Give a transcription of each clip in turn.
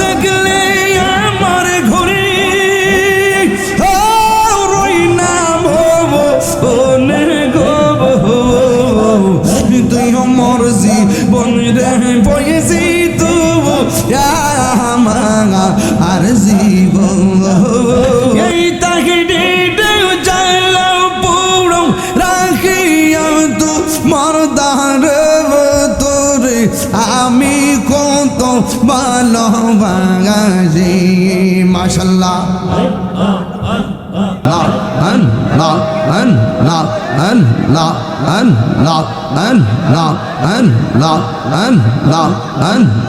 দেখলে আমার ঘরে। রই নাম বনে গো তুই আমার জীবন রে বয়েছি তবু আর জীবন। এই তাকে চাইলাম পুরো রাখিয়া তু, মরদার তোরে আমি ভালোবাসি মাসাল্লাহ না না an la an la an la an la an la an la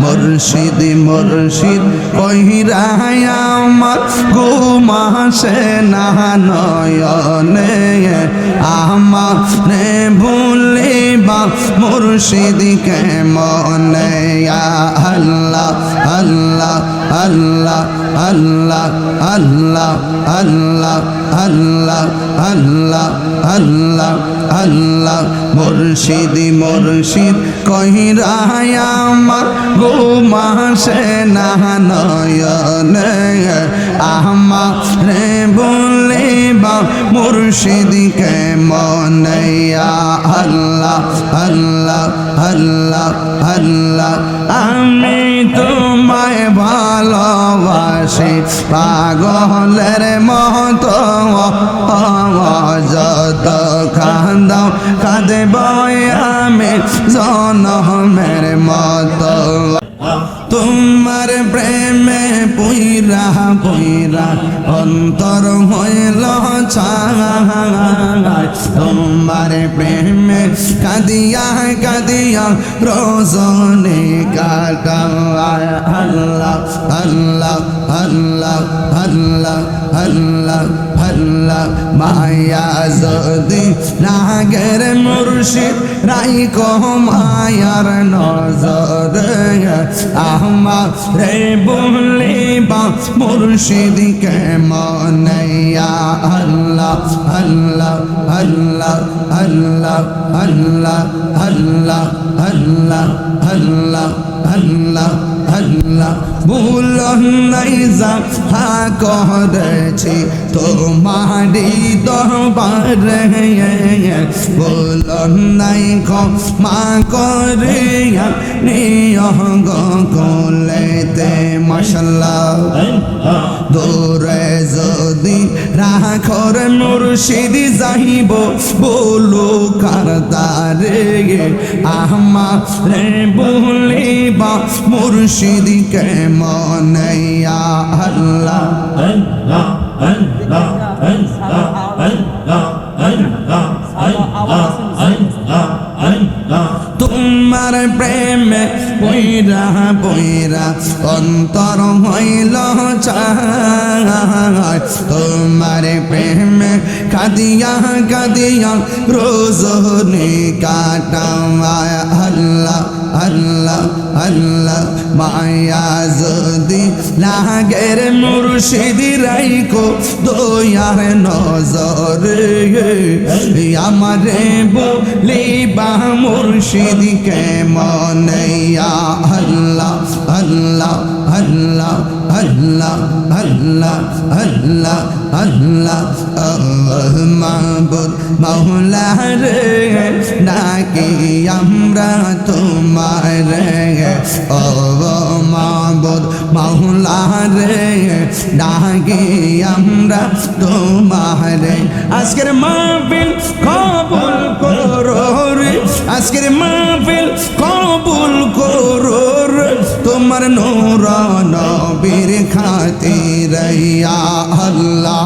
মুর্শিদ মুর্শিদ কহিরায় আমার ঘুমাসে না নয়নে আমার ভুলিবা মুর্শিদ কে মনে আল্লাহ আল্লাহ আল্লাহ আল্লাহ আল্লাহ আল্লাহ আল্লাহ আল্লাহ আল্লাহ আল্লাহ। মুর্শিদ মুর্শিদ কহিরায় আমার ঘুমাসে না, নয়নে আমার বলিবা মুর্শিদ কে মনে আল্লাহ আল্লাহ আল্লাহ আল্লাহ। আমি তোমায় ভালোবাসি পাগলের মত যত কান্দাও বয় আমি জনমের মতো। তোমার প্রেমে পুইরা পুইরা, অন্তর হইল ছায় তোমার প্রেমে কাঁদিয়া কাঁদিয়া রোজনে কাটায়। আল্লাহ আল্লাহ আল্লাহ আল্লাহ আল্লাহ। আল্লাহ মায়া যদি নাগের মুর্শিদ, রাই কহ মায়ার নজর আহমা রে বলিবা মুর্শিদ কে মনয়া আল্লাহ আল্লাহ আল্লাহ আল্লাহ আল্লাহ আল্লাহ আল্লাহ আল্লাহ আল্লাহ। আল্লাহ ভুল নাই জাফা করেছি তোমারি দরবারে। ভুল নাই ক্ষমা করে নিয় গলেতে মশাল্লাহ দূরে যদি রাখর মুর্শিদ যাইব, বলো কারদারে আহমা রে বলিবা মুর্শিদ কে মনয়া আল্লাহ? তোমার বইরা বইরা অন্তর হইল চায় তোমার প্রেমে কাদিয়া কাদিয়া রোজনে কাটায় আল্লাহ আল্লাহ। আল্লাহ মায়া যদি লাগের মুর্শিদ রাইকো দয়ার নজরে। আমারে বলিবা মুর্শিদ কে মনয়া আল্লাহ আল্লাহ আল্লাহ আল্লাহ আল্লাহ আল্লাহ। আল্লাহ মাহবুদ মাওলা রে নাকি আমরা তোমার? ও মাহবুদ মৌলা রে ডাকি আমরা তোমার আজকের মাহফিল কবুল করো রে আজকের মাহফিল কবুল করো রে তোমার নূর নবীর খাতির ইয়া আল্লাহ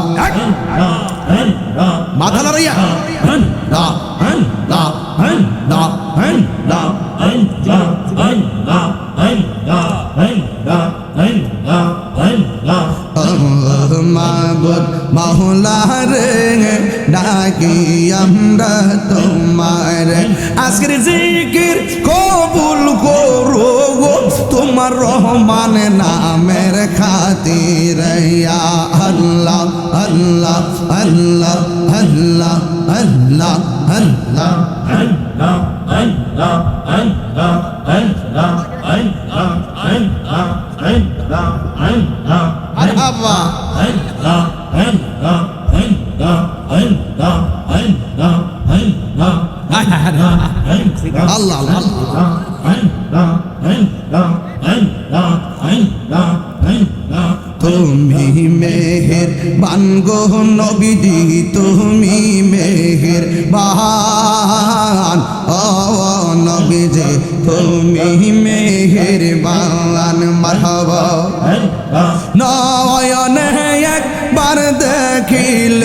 মাথা লড়াইয়া না না না না মাবুদ তুমি মেহের বানগো নবীজি তুমি মেহের বান ও নবীজি তুমি মেহের বান নয়ন একবার দেখিল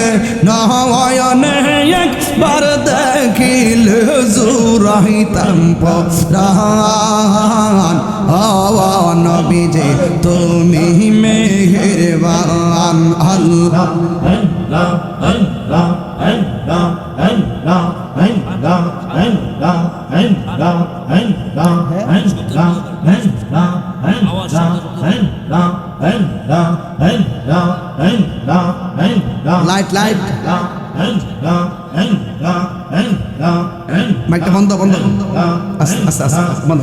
নয়নে একবার জুরাইতাম পরান ও নবীজি তুমি মেহেরবান আল্লাহ। Light light. মাইকটা বন্ধ বন্ধ আস্তে আস্তে আস্তে বন্ধ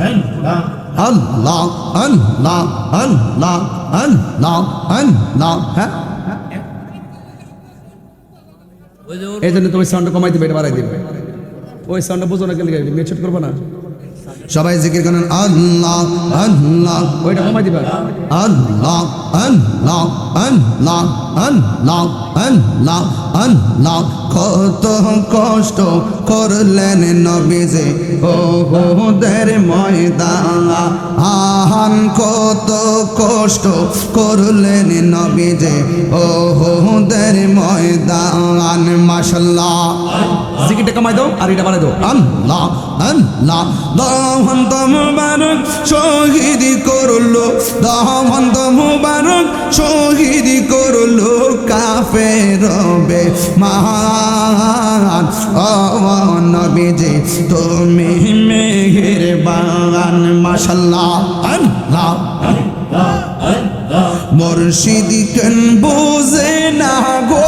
আল্লাহ আল্লাহ আল্লাহ আল্লাহ আল্লাহ হ্যাঁ এই জন্য তুমি সাউন্ডটা কমাই দিবে এটা বাড়াই দিবে। ওই সাউন্ডটা বুঝো না কেন মেয়ে ছোট করব না? সবাই জিকির করেন, আল্লাহ আল্লাহ। ওইটা কমাই দিবা। আল্লাহ আল্লাহ আল্লাহ আল্লাহ আল্লাহ আল্লাহ। কত কষ্ট করলেন নবীজে ও দের ময়দান। আহান, কত কষ্ট করলেন নবীজে ও দের ময়দান। মাশাল্লাহ। জিকিরটা কমাই দাও আর এটা বাড়াই দাও। আল্লাহ আল্লাহ দহন্ত মুবারক শহীদ করল দহন্ত মুবারক শহীদ করল কাফের বে মহান। নবীজি, তুমি মেহের বাগান মাশাল্লাহ আল্লাহ মুর্শিদ কেন বুঝে না গো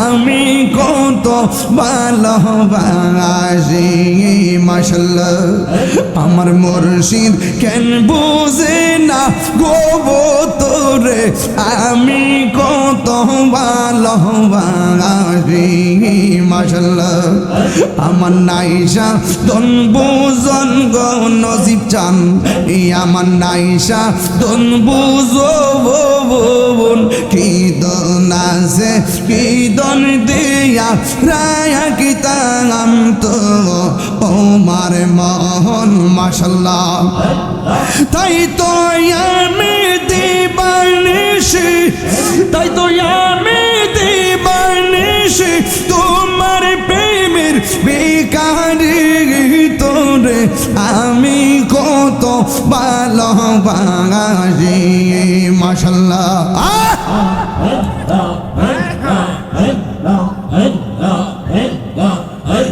আমি কত ভালোবাসি মাশাল্লাহ আমার মুর্শিদ কেন বুঝে না গোবো তোরে আমি কত ভালোবাসি মাশাল্লাহ আমার নাইসা দন বুজন গো নজিব চান। আমার নাইসা দন বুঝো বোন। আছে, কি দন দিয়া রায়া কি তাম তো। ওমার মোহন মাশাল্লাহ তাই তো আমি দিবানিসি তাই তো আমি দিবানিসি তোমার প্রেমের বেকারি তোরে আমি কত মাশাল্লাহ। আহ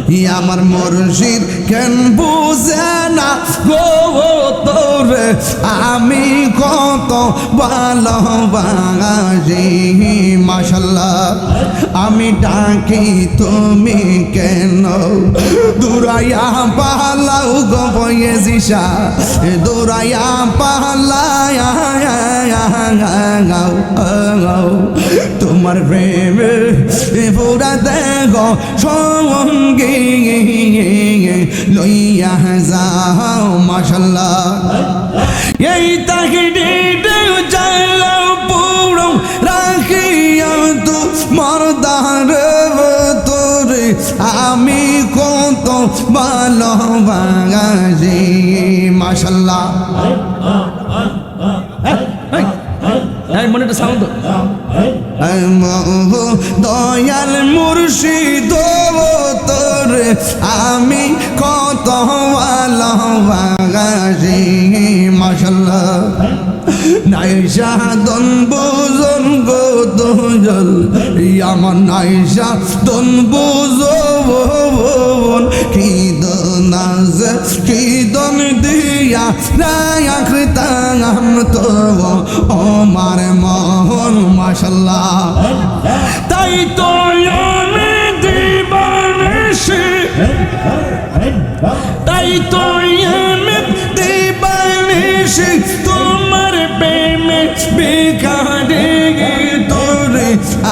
ই আমার মুর্শিদ কেন বুঝে না গো তোরে, আমি ভালোবাসি, মাশাল্লাহ। আমি ডাকি, তুমি কেন? দুরাইয়া পালাও গো বয়েজিসা দুরাইয়া পালাও তোমার প্রেম পুরা দেহ সঙ্গে লইয়া যাও, মাশাল্লাহ। এই তাহিনী ভালোবাসি মাশাল্লাহ হ্যাঁ মনে সাউন্ড দয়াল মুর্শিদ তোর আমি কত ভালোবাসি মাশাল্লাহ নাইশা দন বুজন গো দোজল আমার নাইশা দন বুজন কি দনাজ কি দন দিয়া রায়াক তাম তো আমার মোহন মাশাল্লাহ তাই তো আমি দিবানিসি তাই তো আমি দিবানিশি তোমার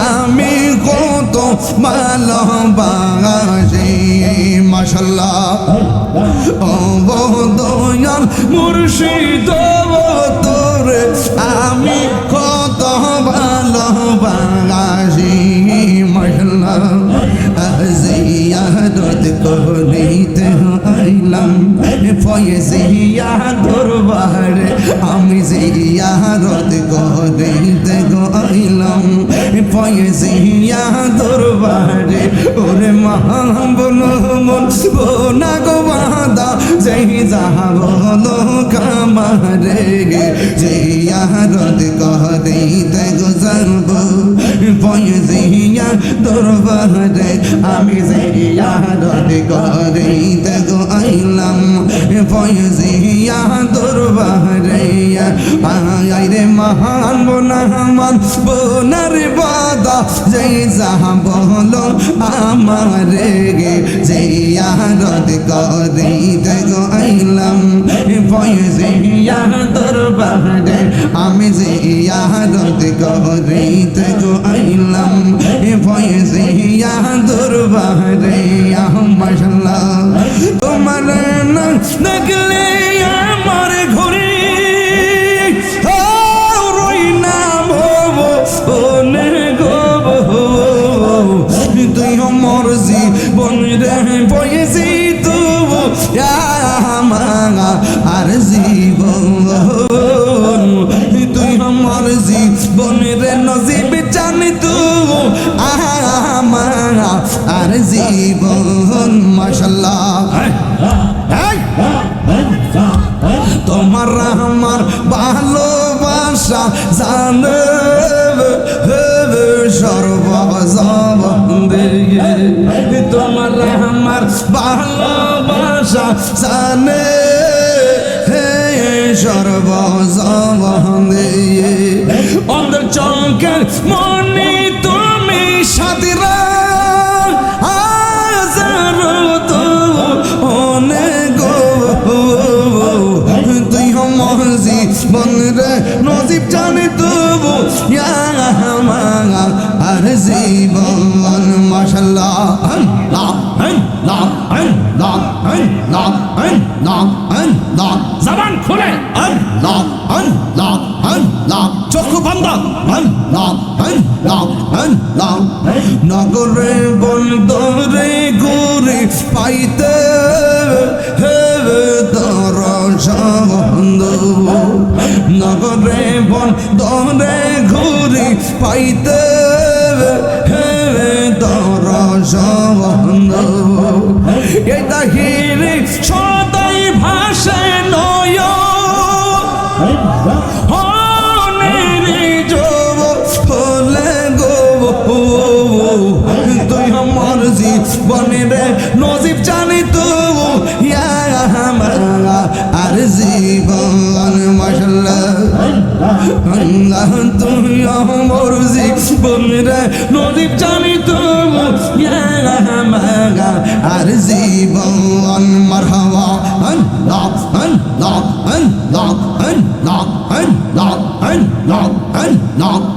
আমি কত ভালোবাসি মাশাল্লাহ ও দয়াল মুর্শিদ তোরে, আমি কত ভালোবাসি মাশাল্লাহ জিয়ারত করিতে আইলাম ফয়েজিয়া দরবার আমি জিয়ারত হয় জিয়া দরবারে। ওরে মহাবন মন না গো বাদা, যেই যাহা বল কামারে গে। জিয়া রদ কহরে তে গুজরব পয় জিয়া দরবারে। আমি জিয়া রদ কহরে তে গো আইলাম পয় জিয়া দরবারাইয়া আয় রে মহান বোনাহান বোনার বাদা যে যাহা বলো আমার গে যে ইয়ারদ করি দেখো আইলাম। পয়সে ইয়ার দরবারে আমি যে ইয়ারদ করি দেখো আইলাম। পয়সে ইয়ার দরবারে আহ মশলা তোমার নগলে পয়েছি তবু আর জীবন তুই আমার জীবনের নজিব জানি আর তোমার আমার ভালোবাসা জানে ভালোবাসা জানে হে সর্বজমে অন্তর চমকের মনে তুমি সাথীরা বন্ধুরে নজিব জানে তবু আমার জীবন মাসাল্লাহ নগরে বন্দরে গোরে পাইতে নগরে বন্দরে ঘুরে পাইতে হে দরজন্দ হিরে সদাই ভাষে নয়। তুই আমার জীবনের নজিব জানি তো। আর জীবন আল্লাহ তুই আমার জীবনের নজিব জানি তো। আর জীবন মারহাবা আল্লাহ আল্লাহ আল্লাহ আল্লাহ আল্লাহ আল্লাহ আল্লাহ আল্লাহ